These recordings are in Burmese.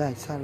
ရိုက်ဆက်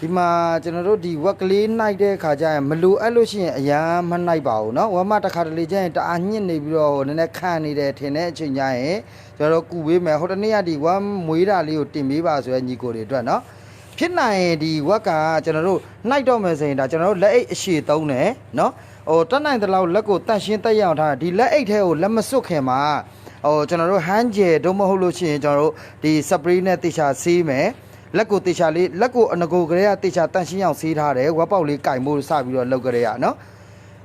ဒီမှာကျွန်တော်တို့ဒီဝက်ကလေးနှိုက်တဲ့ခါကျရင်မလိုအပ်လို့ရှိရင်အရန်မနှိုက်ပါဘူးเนาะဝမ်းမတစ်ခါတလေကျရင်တအားညှစ်နေပြီးတော့ဟိုနည်းနည်းခံနေတယ်ထင်တဲ့အချိန်ကျရင်ကျွန်တော်တို့ကူပေးမယ်ဟိုတနေ့ကဒီဝမ်းမွေးတာလေးကိုတင်ပေးပါဆိုရဲညီကိုတွေအတွက်เนาะဖြစ်နိုင်ရင်ဒီဝက်ကကျွန်တော်တို့နှိုက်တော့မယ်ဆိုရင်ဒါကျွန်တော်တို့လက်အိတ်အရှည်သုံးတယ်เนาะဟိုတက်နိုင်တဲ့လောက်လက်ကိုတန့်ရှင်းတက်ရအောင်ထားဒီလက်အိတ်ထဲကိုလက်မစွတ်ခင်မှာဟိုကျွန်တော်တို့ဟန်းဂျယ်တော့မဟုတ်လို့ရှိရင်ကျွန်တော်တို့ဒီစပရေးနဲ့တေချာဆေးမယ် လက်ကိုတေချာလေးလက်ကိုအနကိုကလေးကတေချာတန့်ရှင်းအောင်ဆေးထားတယ်ဝက်ပေါက်လေးကင်ဖို့စပြီးတော့လောက်ကလေးကနော်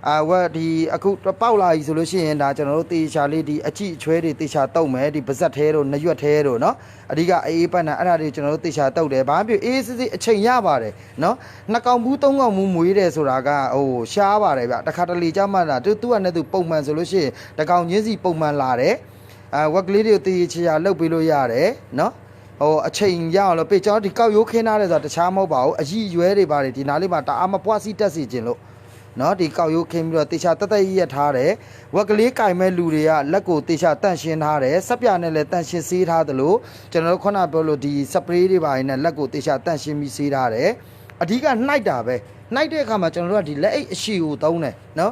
အာဝက်ဒီအခုပေါက်လာပြီဆိုလို့ရှိရင်ဒါကျွန်တော်တို့တေချာလေးဒီအကြည့်အချွဲတွေတေချာတုတ်မယ်ဒီပါဇက်သေးတို့နရွက်သေးတို့နော်အဓိကအေးပတ်နာအဲ့ဒါတွေကျွန်တော်တို့တေချာတုတ်တယ်ဘာဖြစ်အေးစစ်စစ်အချိန်ရပါတယ်နော်နှစ်ကောင်ဘူးသုံးကောင်ဘူးမွေးတယ်ဆိုတာကဟိုရှားပါတယ်ဗျတခါတလေကြမှလာသူသူကနဲ့သူပုံမှန်ဆိုလို့ရှိရင်တကောင်ချင်းစီပုံမှန်လာတယ်အာဝက်ကလေးတွေကိုတေချာလောက်ပေးလို့ရတယ်နော် ဟိုအချိန်ရအောင်လို့ပေကျွန်တော်ဒီကောက်ရိုးခင်းထားတယ်ဆိုတာတခြားမဟုတ်ပါဘူးအကြီးရွဲတွေပါတယ်ဒီနားလေးမှာတအားမပွားစီတက်စီခြင်းလို့เนาะဒီကောက်ရိုးခင်းပြီးတော့တေချာတက်တက်ရရက်ထားတယ်ဝက်ကလေးကင်မဲ့လူတွေကလက်ကိုတေချာတန့်ရှင်းထားတယ်စက်ပြနဲ့လည်းတန့်ရှင်းဆေးထားသလိုကျွန်တော်တို့ခုနပြောလို့ဒီစပရေးတွေပါရင်လည်းလက်ကိုတေချာတန့်ရှင်းပြီးဆေးထားတယ်အဓိကနှိုက်တာပဲနှိုက်တဲ့အခါမှာကျွန်တော်တို့ကဒီလက်အိတ်အရှိကိုသုံးတယ်เนาะ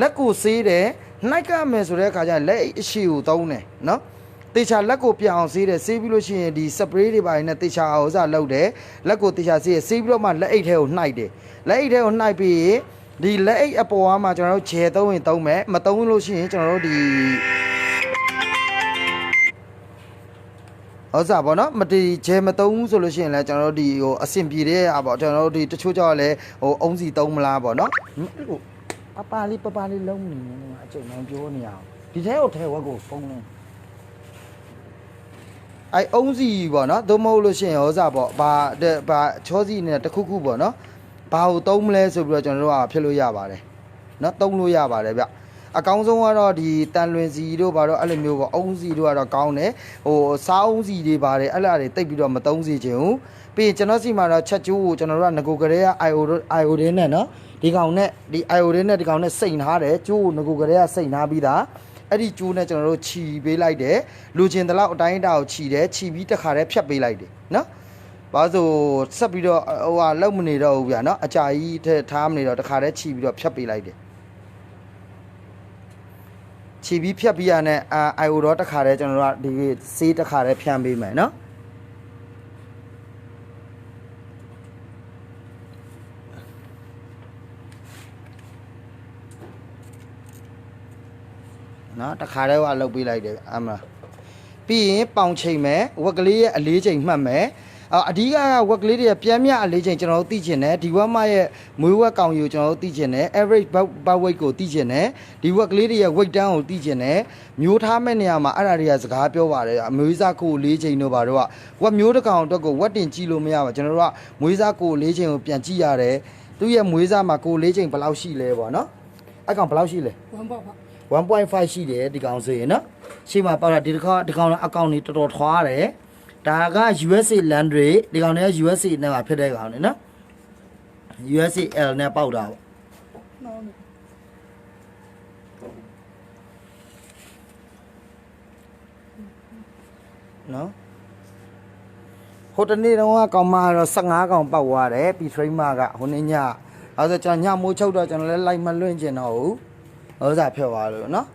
လက်ကိုဆေးတယ်နှိုက်ကမယ်ဆိုတဲ့အခါကျရင်လက်အိတ်အရှိကိုသုံးတယ်เนาะ တေချာလက်ကိုပြောင်အောင်ဆေးတယ်ဆေးပြီးလို့ရှိရင်ဒီစပရေးတွေပါရင်လည်းတေချာအောင်ဥစားလုပ်တယ်လက်ကိုတေချာဆေးရဆေးပြီးတော့မှလက်အိတ်ထဲကိုနှိုက်တယ်လက်အိတ်ထဲကိုနှိုက်ပြီးရင်ဒီလက်အိတ်အပေါ်ကမှကျွန်တော်တို့ခြေသုံးရင်သုံးမယ်မသုံးလို့ရှိရင်ကျွန်တော်တို့ဒီဥစားပေါ့နော်မတီခြေမသုံးဘူးဆိုလို့ရှိရင်လည်းကျွန်တော်တို့ဒီဟိုအဆင်ပြေတဲ့အာပေါ့ကျွန်တော်တို့ဒီတချို့ကြောက်လည်းဟိုအုံးစီသုံးမလားပေါ့နော်ဟိုပပလေးပပလေးလုံးနေနေအကျုံအောင်ပြောနေအောင်ဒီထဲကိုထဲဝက်ကိုဖုံးနေ အဲအုံးစီပေါ့နော်သို့မဟုတ်လို့ရှိရင်ဟောစားပေါ့ဘာတဲ့ဘာချောစီနဲ့တခုခုပေါ့နော်ဘာကိုသုံးမလဲဆိုပြီးတော့ကျွန်တော်တို့ကဖြစ်လို့ရပါတယ်နော်သုံးလို့ရပါတယ်ဗျအကောင်းဆုံးကတော့ဒီတန်လွင်စီတို့ဘာတော့အဲ့လိုမျိုးပေါ့အုံးစီတို့ကတော့ကောင်းတယ်ဟိုစားအုံးစီတွေပါတယ်အဲ့လားတွေတိတ်ပြီးတော့မသုံးစီချင်ဘူးပြီးရင်ကျွန်တော်စီမှာတော့ချက်ကျိုးကိုကျွန်တော်တို့ကငကိုကလေးက IO IO ဒင်းနဲ့နော်ဒီကောင်နဲ့ဒီ IO ဒင်းနဲ့ဒီကောင်နဲ့စိန်ထားတယ်ကျိုးကိုငကိုကလေးကစိန်ထားပြီးသား အဲ့ဒီကျိုးနဲ့ကျွန်တော်တို့ခြီပေးလိုက်တယ်လူချင်းတလောက်အတိုင်းအတာကိုခြီတယ်ခြီပြီးတခါတည်းဖြတ်ပေးလိုက်တယ်နော်ဘာလို့ဆက်ပြီးတော့ဟိုဟာလောက်မနေတော့ဘူးဗျာနော်အကြာကြီးထဲထားမနေတော့တခါတည်းခြီပြီးတော့ဖြတ်ပေးလိုက်တယ်ခြီပြီးဖြတ်ပြီးရတဲ့အာအိုင်အိုတော့တခါတည်းကျွန်တော်တို့ကဒီဆေးတခါတည်းဖြန်းပေးမယ်နော် နော်တခါတည်းကလုတ်ပေးလိုက်တယ်အမလားပြီးရင်ပေါင်ချိန်မယ်ဝက်ကလေးရဲ့အလေးချိန်မှတ်မယ်အော်အဓိကကဝက်ကလေးတွေကပြန်မြအလေးချိန်ကျွန်တော်တို့သိချင်တယ်ဒီဝက်မရဲ့မွေးဝက်ကောင်ယူကျွန်တော်တို့သိချင်တယ် average birth weight ကိုသိချင်တယ်ဒီဝက်ကလေးတွေရဲ့ weight down ကိုသိချင်တယ်မျိုးထားမဲ့နေရာမှာအဲ့ဒါတွေကစကားပြောပါတယ်အမွေးစားကိုလေးချိန်တို့ပါတော့ကဝက်မျိုးတစ်ကောင်အတွက်ကိုဝက်တင်ကြည့်လို့မရပါကျွန်တော်တို့ကမွေးစားကိုလေးချိန်ကိုပြန်ကြည့်ရတယ်သူ့ရဲ့မွေးစားမှာကိုလေးချိန်ဘယ်လောက်ရှိလဲပေါ့နော်အဲ့ကောင်ဘယ်လောက်ရှိလဲဝမ်ပေါ့ပါ 1.5ရှိတယ်ဒီကောင်ဆိုရင်နော်ရှေ့မှာပေါက်တာဒီတစ်ခါဒီကောင်အကောင့်ကြီးတော်တော်ထွားတယ်ဒါက USA Landry ဒီကောင်တွေက USA နဲ့မှာဖြစ်တဲ့ကောင်နေနော် USA L နဲ့ပေါက်တာပေါ့နော်နော်ဟိုတနေ့တုန်းကကောင်မကတော့15ကောင်ပေါက်သွားတယ်ပြီး train မကဟိုနေ့ညအဲဆိုကျွန်တော်ညမိုးချုပ်တော့ကျွန်တော်လည်းလိုက်မလွင့်ကျင်တော့ဘူး ဟောစားဖြစ်သွားလို့နော်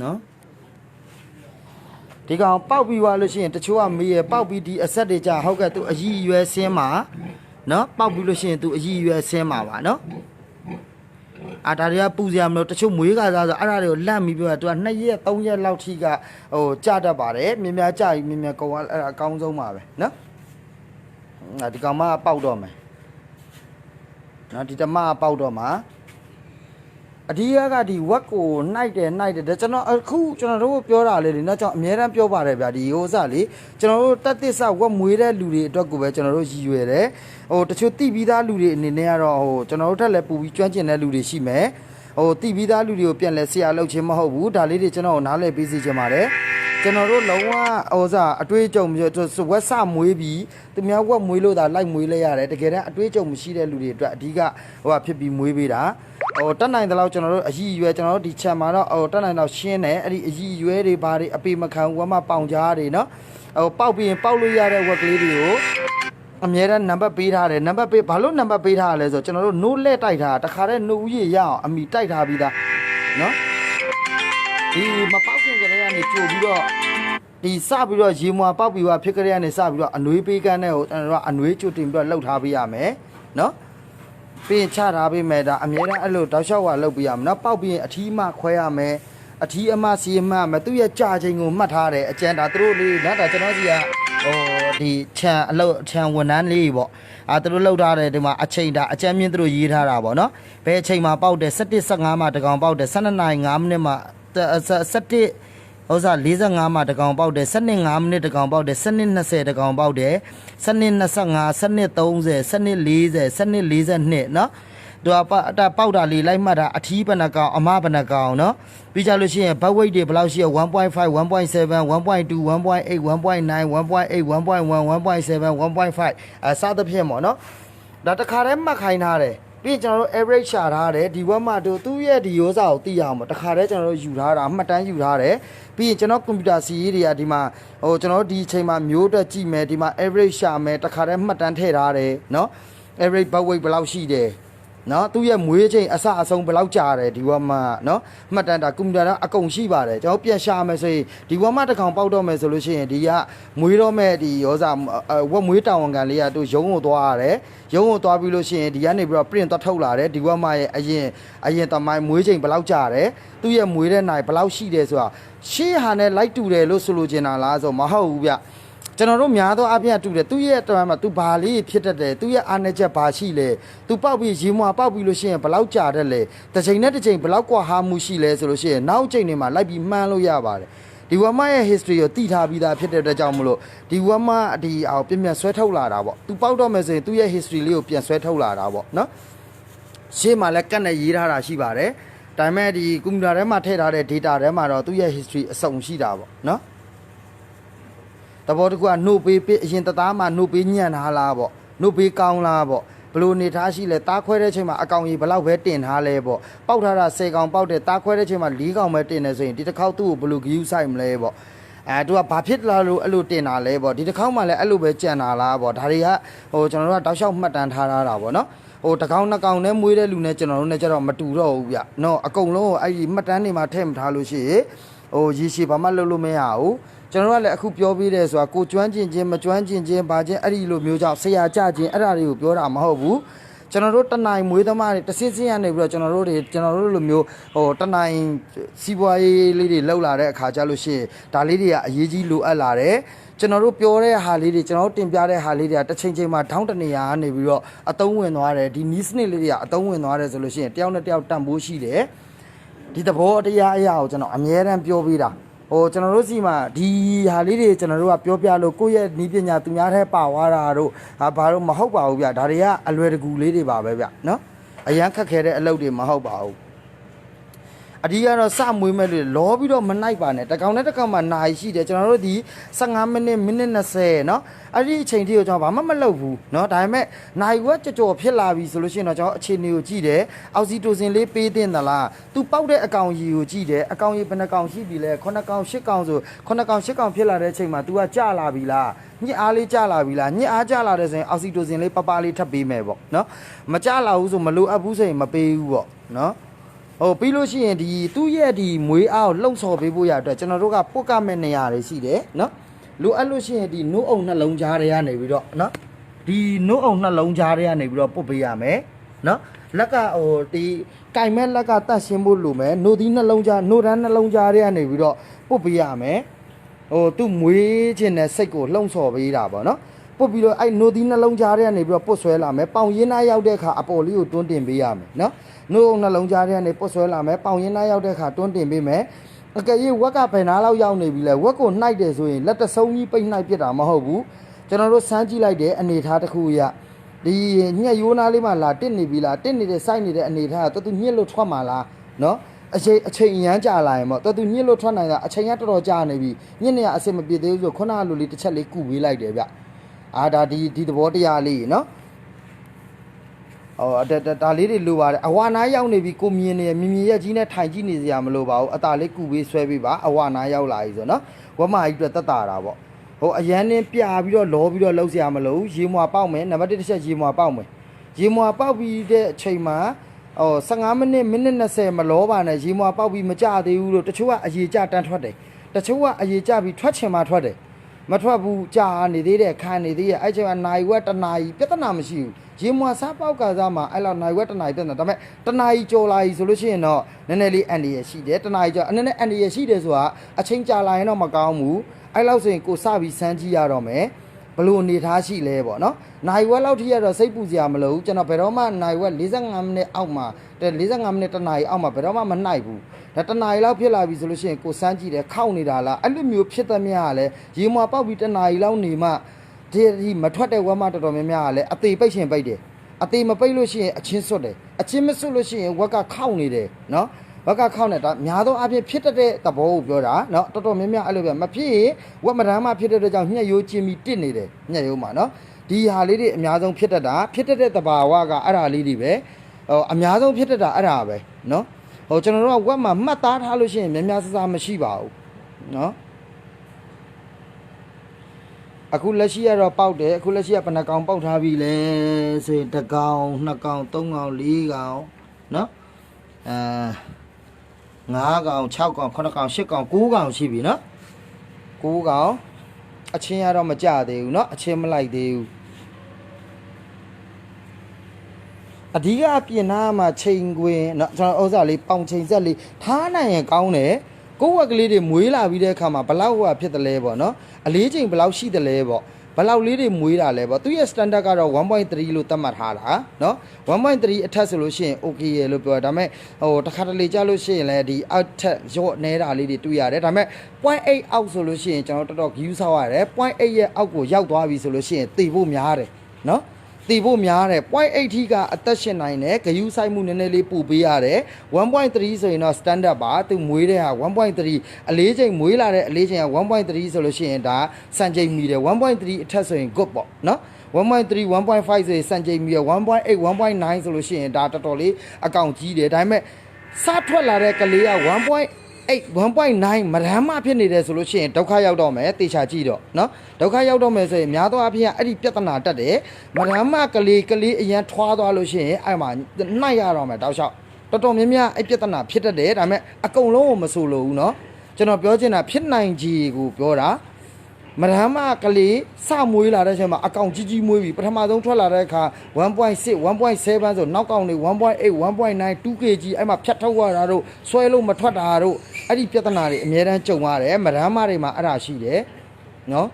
နော်ဒီကောင်ပေါက်ပြီးသွားလို့ရှိရင်တချို့ကမေးရပေါက်ပြီးဒီအဆက်တွေကြာဟုတ်ကဲ့သူအကြီးအရွယ်ဆင်းမှာနော်ပေါက်ပြီးလို့ရှိရင်သူအကြီးအရွယ်ဆင်းမှာပါနော် အာဒါတွေကပူစရာမလိုတချို့မွေးကစားဆိုအဲ့ဒါတွေကိုလန့်ပြီးပြောတာသူက2ရက်3ရက်လောက်ထိကဟိုကြာတတ်ပါတယ်မြင်များကြာပြီးမြင်များကုန်အဲ့ဒါအကောင်းဆုံးပါပဲနော်ငါဒီကောင်မကပေါက်တော့မယ်နော်ဒီတမကပေါက်တော့မှာအဒီရကဒီဝက်ကိုနှိုက်တယ်နှိုက်တယ်ဒါကျွန်တော်အခုကျွန်တော်တို့ပြောတာလေဒီနော်ကျွန်တော်အများတမ်းပြောပါတယ်ဗျာဒီဟိုစလေကျွန်တော်တို့တက်သစ္စာဝက်မွေးတဲ့လူတွေအတွက်ကိုပဲကျွန်တော်တို့ရည်ရွယ်တယ် ဟိုတချို့တိပြီးသားလူတွေအနေနဲ့ကတော့ဟိုကျွန်တော်တို့ထက်လည်းပူပြီးကျွမ်းကျင်တဲ့လူတွေရှိမယ်ဟိုတိပြီးသားလူတွေကိုပြန်လဲဆရာလုပ်ခြင်းမဟုတ်ဘူးဒါလေးတွေကျွန်တော်နားလည်ပေးစီချင်ပါတယ်ကျွန်တော်တို့လုံးဝဟိုစားအတွေးအကြုံမျိုးဝက်ဆမွေးပြီးသူများဝက်မွေးလို့သာလိုက်မွေးလဲရတယ်တကယ်တမ်းအတွေးအကြုံမရှိတဲ့လူတွေအတွက်အဓိကဟိုကဖြစ်ပြီးမွေးပေးတာဟိုတက်နိုင်တဲ့လောက်ကျွန်တော်တို့အကြီးအရွယ်ကျွန်တော်တို့ဒီချက်မှာတော့ဟိုတက်နိုင်တော့ရှင်းတယ်အဲ့ဒီအကြီးအရွယ်တွေဘာတွေအပေမခံဘူးဝက်မပေါင်ကြားတွေနော်ဟိုပေါက်ပြီးရင်ပေါက်လို့ရတဲ့ဝက်ကလေးတွေကို အမြဲတမ်းနံပါတ်ပေးထားတယ်နံပါတ်ပေးဘာလို့နံပါတ်ပေးထားရလဲဆိုတော့ကျွန်တော်တို့ no လက်တိုက်ထားတာတခါတည်း no ဦးရရအောင်အမိတိုက်ထားပြီးသားနော်ဒီမပေါက်ခင်ကလေးကနေကြိုပြီးတော့ဒီစပြီးတော့ရေမွာပေါက်ပြီးတော့ဖြစ်ကလေးကနေစပြီးတော့အနှွေးပေးကန်းတဲ့ကိုကျွန်တော်တို့ကအနှွေးကျွတ်တင်ပြီးတော့လှုပ်ထားပေးရမယ်နော်ပြီးရင်ချထားပေးမယ်ဒါအမြဲတမ်းအဲ့လိုတောက်လျှောက်ကလှုပ်ပေးရမယ်နော်ပေါက်ပြီးရင်အထီးမှခွဲရမယ်အထီးအမစီအမမယ်သူ့ရဲ့ကြာချိန်ကိုမှတ်ထားတယ်အကျန်ဒါသူတို့လေးနော်ဒါကျွန်တော်စီကဟို ဒီခြံအလုပ်ခြံဝန်ထမ်းလေးပေါ့အာသူတို့လောက်ထားတယ်ဒီမှာအချိန်ဒါအကြမ်းမြင့်သူတို့ရေးထားတာပေါ့နော်ဘယ်အချိန်မှာပေါက်တယ်17 15မှာတကောင်ပေါက်တယ်12နာရီ5မိနစ်မှာ17ဟိုစား45မှာတကောင်ပေါက်တယ်12 5မိနစ်တကောင်ပေါက်တယ်12 20တကောင်ပေါက်တယ်12 25 12 30 12 40 12 42နော် သူကပအတာပေါက်တာလေးလိုက်မှတ်တာအထီးဘဏကောင်အမဘဏကောင်နော်ပြီးကြလို့ရှိရင်ဘတ်ဝိတ်တွေဘယ်လောက်ရှိရ1.5 1.7 1.2 1.8 1.9 1.8 1.1 1.7 1.5အဲစသဖြင့်ပေါ့နော်ဒါတခါတည်းမှတ်ခိုင်းထားတယ်ပြီးရင်ကျွန်တော်တို့ average ရှာထားတယ်ဒီဝက်မှတို့သူ့ရဲ့ဒီရိုးစာကိုသိရအောင်ပေါ့တခါတည်းကျွန်တော်တို့ယူထားတာမှတ်တမ်းယူထားတယ်ပြီးရင်ကျွန်တော်ကွန်ပျူတာစီရေးတွေကဒီမှာဟိုကျွန်တော်တို့ဒီအချိန်မှာမျိုးတက်ကြည့်မယ်ဒီမှာ average ရှာမယ်တခါတည်းမှတ်တမ်းထည့်ထားတယ်နော် average bug weight ဘယ်လောက်ရှိတယ် နော်သူ့ရဲ့မွေးချိန်အစအဆုံးဘယ်လောက်ကြာတယ်ဒီဝက်မနော်မှတ်တမ်းတာကွန်ပျူတာကအကုန်ရှိပါတယ်ကျွန်တော်ပြန်ရှာမယ်ဆိုရင်ဒီဝက်မတစ်ကောင်ပေါက်တော့မယ်ဆိုလို့ရှိရင်ဒီကမွေးတော့မဲ့ဒီရောစာဝက်မွေးတာဝန်ခံလေးကသူရုံးကိုသွားရတယ်ရုံးကိုသွားပြီးလို့ရှိရင်ဒီကနေပြီးတော့ print သွားထုတ်လာတယ်ဒီဝက်မရဲ့အရင်အရင်တမိုင်းမွေးချိန်ဘယ်လောက်ကြာတယ်သူ့ရဲ့မွေးတဲ့နိုင်ဘယ်လောက်ရှိတယ်ဆိုတာရှေးဟာနဲ့လိုက်တူတယ်လို့ဆိုလိုချင်တာလားဆိုမဟုတ်ဘူးဗျ ကျွန်တော်တို့များသောအားဖြင့်အတူတယ်သူ့ရဲ့တော်မှာသူဘာလေးဖြစ်တတ်တယ်သူ့ရဲ့အာဏာချက်ဘာရှိလဲသူပောက်ပြီးရေမွာပောက်ပြီးလို့ရှိရင်ဘလောက်ကြာတတ်လဲတစ်ချိန်နဲ့တစ်ချိန်ဘလောက်ကွာဟာမှုရှိလဲဆိုလို့ရှိရင်နောက်ချိန်တွေမှာလိုက်ပြီးမှန်းလို့ရပါတယ်ဒီဝမရဲ့ history ကိုတည်ထားပြီးသားဖြစ်တဲ့အတွက်ကြောင့်မလို့ဒီဝမဒီအောင်ပြပြန်ဆွဲထုတ်လာတာပေါ့သူပောက်တော့မယ်ဆိုရင်သူ့ရဲ့ history လေးကိုပြန်ဆွဲထုတ်လာတာပေါ့နော်ရှေ့မှာလည်းကတ်နဲ့ရေးထားတာရှိပါတယ်ဒါပေမဲ့ဒီကွန်ပျူတာထဲမှာထည့်ထားတဲ့ data ထဲမှာတော့သူ့ရဲ့ history အစုံရှိတာပေါ့နော် တဘောတကူကနှုတ်ပေးပေးအရင်တသားမှနှုတ်ပေးညံ့ထားလားပေါ့နှုတ်ပေးကောင်းလားပေါ့ဘလို့နေထားရှိလဲတားခွဲတဲ့ချိန်မှာအကောင်ကြီးဘလောက်ပဲတင်ထားလဲပေါ့ပေါက်ထားတာ10ကောင်ပေါက်တယ်တားခွဲတဲ့ချိန်မှာ4ကောင်ပဲတင်နေဆိုရင်ဒီတစ်ခေါက်သူ့ကိုဘလို့ဂယူးဆိုင်မလဲပေါ့အဲသူကဘာဖြစ်လာလို့အဲ့လိုတင်တာလဲပေါ့ဒီတစ်ခေါက်မှလည်းအဲ့လိုပဲကြံတာလားပေါ့ဒါတွေကဟိုကျွန်တော်တို့ကတောက်လျှောက်မှတ်တမ်းထားထားတာပေါ့နော်ဟိုတစ်ကောင်နှစ်ကောင်နဲ့မွေးတဲ့လူနဲ့ကျွန်တော်တို့နဲ့ကျတော့မတူတော့ဘူးဗျနော်အကုန်လုံးကိုအဲ့ဒီမှတ်တမ်းတွေမှာထည့်မထားလို့ရှိရင် ဟိုရေရှည်ဘာမှလုပ်လို့မရဘူးကျွန်တော်တို့ကလည်းအခုပြောပြီးတယ်ဆိုတာကိုကျွမ်းကျင်ခြင်းမကျွမ်းကျင်ခြင်းဘာခြင်းအဲ့ဒီလိုမျိုးကြောင့်ဆရာကြခြင်းအဲ့ဒါတွေကိုပြောတာမဟုတ်ဘူးကျွန်တော်တို့တနိုင်မွေးသမားတွေတစ်စစ်စစ်ရနေပြီးတော့ကျွန်တော်တို့တွေကျွန်တော်တို့လိုမျိုးဟိုတနိုင်စီးပွားရေးလေးတွေလောက်လာတဲ့အခါကျလို့ရှိရင်ဒါလေးတွေကအရေးကြီးလိုအပ်လာတယ်ကျွန်တော်တို့ပြောတဲ့ဟာလေးတွေကျွန်တော်တို့တင်ပြတဲ့ဟာလေးတွေကတစ်ချိန်ချိန်မှာထောင်းတနေရာကနေပြီးတော့အတုံးဝင်သွားတယ်ဒီနီးစနစ်လေးတွေကအတုံးဝင်သွားတယ်ဆိုလို့ရှိရင်တယောက်နဲ့တယောက်တန်ဖိုးရှိတယ် ဒီသဘောတရားအရာကိုကျွန်တော်အမြဲတမ်းပြောပေးတာဟိုကျွန်တော်တို့စီမှာဒီဟာလေးတွေကျွန်တော်တို့ကပြောပြလို့ကိုယ့်ရဲ့နီးပညာသူများထဲပါသွားတာတို့ဟာဘာလို့မဟုတ်ပါဘူးဗျဒါတွေကအလွယ်တကူလေးတွေပါပဲဗျနော်အရန်ခက်ခဲတဲ့အလုပ်တွေမဟုတ်ပါဘူး အဒီကတော့စမွေးမဲ့လို့လောပြီးတော့မနိုင်ပါနဲ့တကောင်နဲ့တကောင်မှနိုင်ရှိတယ်ကျွန်တော်တို့ဒီ15မိနစ်မိနစ်20เนาะအဲ့ဒီအချိန်ထိကိုကျွန်တော်ဘာမှမလုပ်ဘူးเนาะဒါပေမဲ့နိုင်ဝက်ကြော်ကြော်ဖြစ်လာပြီဆိုလို့ရှိရင်တော့ကျွန်တော်အခြေအနေကိုကြည့်တယ်အောက်ဆီတိုစင်လေးပေးတင်သလားသူပေါက်တဲ့အကောင်ကြီးကိုကြည့်တယ်အကောင်ကြီးဘယ်နှကောင်ရှိပြီလဲ9ကောင်10ကောင်ဆို9ကောင်10ကောင်ဖြစ်လာတဲ့အချိန်မှာ तू ကကြလာပြီလားညစ်အားလေးကြလာပြီလားညစ်အားကြလာတဲ့ဆိုရင်အောက်ဆီတိုစင်လေးပပလေးထပ်ပေးမယ်ပေါ့เนาะမကြလာဘူးဆိုမလိုအပ်ဘူးဆိုရင်မပေးဘူးပေါ့เนาะ ဟိုပြီးလို့ရှိရင်ဒီသူ့ရဲ့ဒီမွေးအားကိုလှုပ်ဆော်ပေးဖို့ရအတွက်ကျွန်တော်တို့ကပုတ်ကမဲ့နေရာတွေရှိတယ်နော်လိုအပ်လို့ရှိရင်ဒီနိုးအောင်နှလုံးကြားတွေကနေပြီးတော့နော်ဒီနိုးအောင်နှလုံးကြားတွေကနေပြီးတော့ပုတ်ပေးရမယ်နော်လက်ကဟိုဒီကင်မဲ့လက်ကတတ်ရှင်းဖို့လိုမယ်နှုတ်သီးနှလုံးကြားနှုတ်ရမ်းနှလုံးကြားတွေကနေပြီးတော့ပုတ်ပေးရမယ်ဟိုသူ့မွေးခြင်းနဲ့စိတ်ကိုလှုံ့ဆော်ပေးတာပေါ့နော် ပုတ်ပြီးတော့အဲ့နှုတ်သီးနှလုံးကြားတွေကနေပြီးတော့ပုတ်ဆွဲလာမယ်ပေါင်ရင်းသားရောက်တဲ့အခါအပေါ်လေးကိုတွန်းတင်ပေးရမယ်နော်နှုတ်နှလုံးကြားတွေကနေပုတ်ဆွဲလာမယ်ပေါင်ရင်းသားရောက်တဲ့အခါတွန်းတင်ပေးမယ်အကယ်၍ဝက်ကဘယ်နာလောက်ရောက်နေပြီလဲဝက်ကိုနှိုက်တယ်ဆိုရင်လက်တဆုံးကြီးပိတ်နှိုက်ပြစ်တာမဟုတ်ဘူးကျွန်တော်တို့စမ်းကြည့်လိုက်တဲ့အနေထားတစ်ခုအရဒီညက်ရိုးနားလေးမှလာတစ်နေပြီလားတစ်နေတဲ့စိုက်နေတဲ့အနေထားကတော်သူညစ်လို့ထွက်မှာလားနော်အချိန်အချိန်ရမ်းကြာလာရင်ပေါ့တော်သူညစ်လို့ထွက်နိုင်တာအချိန်ကတော်တော်ကြာနေပြီညစ်နေရအဆင်မပြေသေးဘူးဆိုခုနကလိုလေးတစ်ချက်လေးကုပေးလိုက်တယ်ဗျ အာဒါဒီဒီသဘောတရားလေးနော်အော်ဒါလေးတွေလိုပါတယ်အဝါနာရောက်နေပြီကိုမြင်နေမြင်မြင်ရက်ကြီးနဲ့ထိုင်ကြည့်နေစရာမလိုပါဘူးအตาလေးကုပေးဆွဲပေးပါအဝါနာရောက်လာပြီဆိုနော်ဝမကြီးအတွက်တက်တာတာပေါ့ဟိုအရန်နဲ့ပြပြီးတော့လောပြီးတော့လှုပ်စရာမလိုဘူးရေမွာပေါက်မယ်နံပါတ်1တစ်ချက်ရေမွာပေါက်မယ်ရေမွာပေါက်ပြီးတဲ့အချိန်မှာအော်15မိနစ်မိနစ်20မလောပါနဲ့ရေမွာပေါက်ပြီးမကြသေးဘူးလို့တချို့ကအရေကြတန်းထွက်တယ်တချို့ကအရေကြပြီးထွက်ချင်မှထွက်တယ် မထွက်ဘူးကြာနေသေးတယ်ခံနေသေးရဲ့အဲ့ချိန်မှာနိုင်ဝက်တနာရီပြဿနာမရှိဘူးရေမွာစားပေါက်ကစားမှာအဲ့လောက်နိုင်ဝက်တနာရီပြဿနာဒါပေမဲ့တနာရီကြော်လာပြီဆိုလို့ရှိရင်တော့နည်းနည်းလေးအန်ဒီရရှိတယ်တနာရီကြော်နည်းနည်းအန်ဒီရရှိတယ်ဆိုတာအချိန်ကြာလာရင်တော့မကောင်းဘူးအဲ့လောက်ဆိုရင်ကိုစပြီးစမ်းကြည့်ရတော့မယ်ဘလို့အနေထားရှိလဲပေါ့နော်နိုင်ဝက်လောက်ထိရတော့စိတ်ပူစရာမလိုဘူးကျွန်တော်ဘယ်တော့မှနိုင်ဝက်45မိနစ်အောက်မှာတဲ့45မိနစ်တနာရီအောက်မှာဘယ်တော့မှမနိုင်ဘူး ဒါတနာရီလောက်ဖြစ်လာပြီဆိုလို့ရှိရင်ကိုစမ်းကြည့်တယ်ခောက်နေတာလားအဲ့လိုမျိုးဖြစ်သမျှကလည်းရေမွာပေါက်ပြီးတနာရီလောက်နေမှဒီဒီမထွက်တဲ့ဝက်မတော်တော်များများကလည်းအသေးပိတ်ရှင်ပိတ်တယ်အသေးမပိတ်လို့ရှိရင်အချင်းစွတ်တယ်အချင်းမစွတ်လို့ရှိရင်ဝက်ကခောက်နေတယ်နော် ဘက်ကခောက်နေတာများသောအားဖြင့်ဖြစ်တတ်တဲ့သဘောကိုပြောတာเนาะတော်တော်များများအဲ့လိုပဲမဖြစ်ရင်ဝက်မရမ်းမှဖြစ်တဲ့အတွက်ကြောင့်ညှက်ရိုးကျင်ပြီးတစ်နေတယ်ညှက်ရိုးမှာเนาะဒီဟာလေးတွေအများဆုံးဖြစ်တတ်တာဖြစ်တတ်တဲ့သဘာဝကအဲ့ဒါလေးတွေပဲဟိုအများဆုံးဖြစ်တတ်တာအဲ့ဒါပဲเนาะ ဟိုကျွန်တော်တို့ကဝက်မှာမှတ်သားထားလို့ရှိရင်များများဆဆမရှိပါဘူးเนาะအခုလက်ရှိကတော့ပေါက်တယ်အခုလက်ရှိကဘယ်နှကောင်ပေါက်ထားပြီလဲဆိုရင်တစ်ကောင်နှစ်ကောင်သုံးကောင်လေးကောင်เนาะအဲ9ကောင်6ကောင်9ကောင်10ကောင်9ကောင်ရှိပြီเนาะ9ကောင်အချင်းရတော့မကြသေးဘူးเนาะအချင်းမလိုက်သေးဘူး အဓိကအပြင်နာမှာချိန်ခွင်เนาะကျွန်တော်ဥစ္စာလေးပေါင်ချိန်ဆက်လေးထားနိုင်ရင်ကောင်းတယ်ကိုယ့်ဝက်ကလေးတွေမွေးလာပြီးတဲ့အခါမှာဘလောက်ဟိုဖြစ်တယ်လဲပေါ့เนาะအလေးချိန်ဘလောက်ရှိတယ်လဲပေါ့ဘလောက်လေးတွေမွေးတာလဲပေါ့သူရဲ့ standard ကတော့1.3လို့သတ်မှတ်ထားတာเนาะ1.3အထက်ဆိုလို့ရှိရင် okay ရလို့ပြောတာဒါပေမဲ့ဟိုတစ်ခါတလေကြာလို့ရှိရင်လည်းဒီအောက်ထက်ရော့နေတာလေးတွေတွေ့ရတယ်ဒါပေမဲ့0.8အောက်ဆိုလို့ရှိရင်ကျွန်တော်တော်တော် view ဆောက်ရတယ်0.8ရဲ့အောက်ကိုရောက်သွားပြီဆိုလို့ရှိရင်သိဖို့များတယ်เนาะ တည်ဖို့များတယ်0.8ထိကအသက်ရှင်နိုင်တယ်ဂယူးဆိုင်မှုနည်းနည်းလေးပို့ပေးရတယ်1.3ဆိုရင်တော့ standard ပါသူမွေးတဲ့ဟာ1.3အလေးချိန်မွေးလာတဲ့အလေးချိန်က1.3ဆိုလို့ရှိရင်ဒါစံချိန်မီတယ်1.3အထက်ဆိုရင် good ပေါ့နော်1.3 1.5ဆိုရင်စံချိန်မီရ1.8 1.9ဆိုလို့ရှိရင်ဒါတော်တော်လေးအကောင်ကြီးတယ်ဒါပေမဲ့စထွက်လာတဲ့ကလေးက 1.8 1.9မရမ်းမဖြစ်နေတယ်ဆိုလို့ရှိရင်ဒုက္ခရောက်တော့မယ်တေချာကြည့်တော့เนาะဒုက္ခရောက်တော့မယ်ဆိုရင်များသောအားဖြင့်အဲ့ဒီပြဿနာတက်တယ်မရမ်းမကလေးကလေးအရန်ထွားသွားလို့ရှိရင်အဲ့မှာနှိုက်ရတော့မယ်တောက်လျှောက်တော်တော်များများအဲ့ပြဿနာဖြစ်တတ်တယ်ဒါပေမဲ့အကုန်လုံးကိုမဆိုလို့ဘူးเนาะကျွန်တော်ပြောချင်တာဖြစ်နိုင်ခြေကိုပြောတာမရမ်းမကလေးစမွေးလာတဲ့အချိန်မှာအကောင်ကြီးကြီးမွေးပြီပထမဆုံးထွက်လာတဲ့အခါ1.6 1.7ဆိုနောက်ကောင်တွေ1.8 1.9 2kg အဲ့မှာဖြတ်ထုတ်ရတာတို့ဆွဲလို့မထွက်တာတို့ အဲ့ဒီပြဿနာတွေအများတန်းကြုံရတယ်မရမ်းမတွေမှာအဲ့ဒါရှိတယ်နော်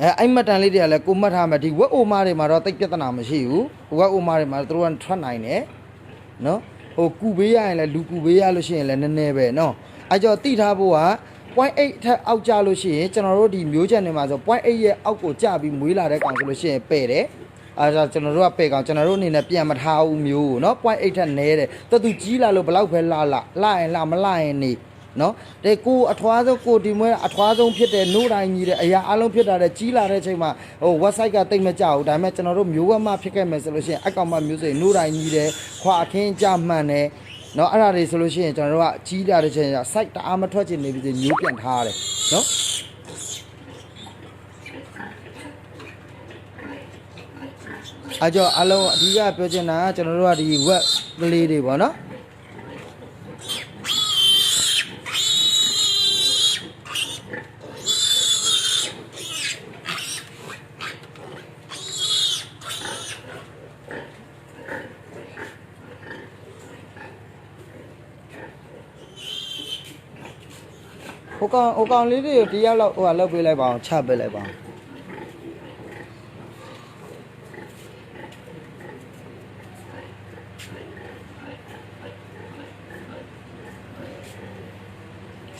အဲအဲ့မတ်တန်လေးတွေကလည်းကိုမှတ်ထားမယ်ဒီဝက်အိုမာတွေမှာတော့တိတ်ပြဿနာမရှိဘူးဝက်အိုမာတွေမှာသူတို့ကထွက်နိုင်တယ်နော်ဟိုကူပေးရရင်လည်းလူကူပေးရလို့ရှိရင်လည်းနည်းနည်းပဲနော်အဲကြောင့်တိထားဖို့က0.8ထက်အောက်ကျလို့ရှိရင်ကျွန်တော်တို့ဒီမျိုးချက်နေမှာဆို0.8ရဲ့အောက်ကိုကျပြီးမွေးလာတဲ့ကောင်ဆိုလို့ရှိရင်ပဲ့တယ် အဲဒါကျွန်တော်တို့ကပဲကောင်ကျွန်တော်တို့အနေနဲ့ပြန်မထားဘူးမျိုးကိုနော် point 8ထက်နည်းတယ်တသူကြီးလာလို့ဘလောက်ပဲလာလာလာရင်လာမလာရင်နေနော်တဲ့ကိုအထွားဆုံးကိုဒီမွဲအထွားဆုံးဖြစ်တဲ့နို့တိုင်းကြီးတဲ့အရာအလုံးဖြစ်တာတဲ့ကြီးလာတဲ့အချိန်မှာဟို website ကတိတ်မကြဘူးဒါပေမဲ့ကျွန်တော်တို့မျိုးဝက်မှဖြစ်ခဲ့မယ်ဆိုလို့ရှိရင်အကောင်မမျိုးစိနို့တိုင်းကြီးတဲ့ခွာခင်းကြမှန်တယ်နော်အဲ့ဒါတွေဆိုလို့ရှိရင်ကျွန်တော်တို့ကကြီးလာတဲ့အချိန်က site တအားမထွက်ချင်နေပြီမျိုးပြန်ထားရတယ်နော် အကြောအလုံးအဓိကပြောချင်တာကျွန်တော်တို့ကဒီ web ကလေးတွေပေါ့နော်ဟိုကောင်ဟိုကောင်လေးတွေကိုတရားလောက်ဟိုကလောက်ပေးလိုက်ပါအောင်ချပေးလိုက်ပါအောင်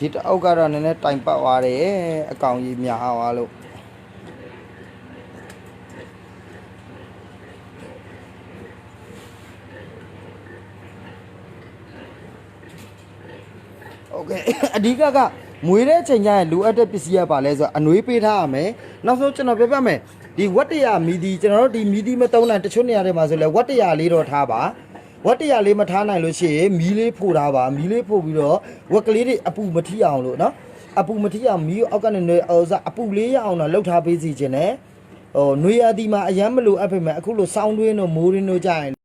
ဒီတအုပ်ကတော့နည်းနည်းတိုင်ပတ်သွားတယ်အကောင်ကြီးများသွားလို့โอเค အဓိကကမွေတဲ့ချိန်ကျရင်လိုအပ်တဲ့ပစ္စည်းရပါလဲဆိုတော့အနွေးပေးထားရမယ်နောက်ဆုံးကျွန်တော်ပြပြမယ်ဒီဝတ်တရမီဒီကျွန်တော်တို့ဒီမီဒီမတုံးနိုင်တချို့နေရာတွေမှာဆိုလဲဝတ်တရလေးတော့ထားပါ ဝတ်တရလေးမထားနိုင်လို့ရှိရင်မီးလေးဖို့ထားပါမီးလေးဖို့ပြီးတော့ဝက်ကလေးတွေအပူမထိအောင်လို့နော်အပူမထိအောင်မီးအောက်ကနေနေအော်စားအပူလေးရအောင်တော့လှုပ်ထားပေးစီခြင်းနဲ့ဟိုနွေရာသီမှာအရမ်းမလိုအပ်ပေမဲ့အခုလိုစောင်းတွင်းတို့မိုးရင်းတို့ကြရင်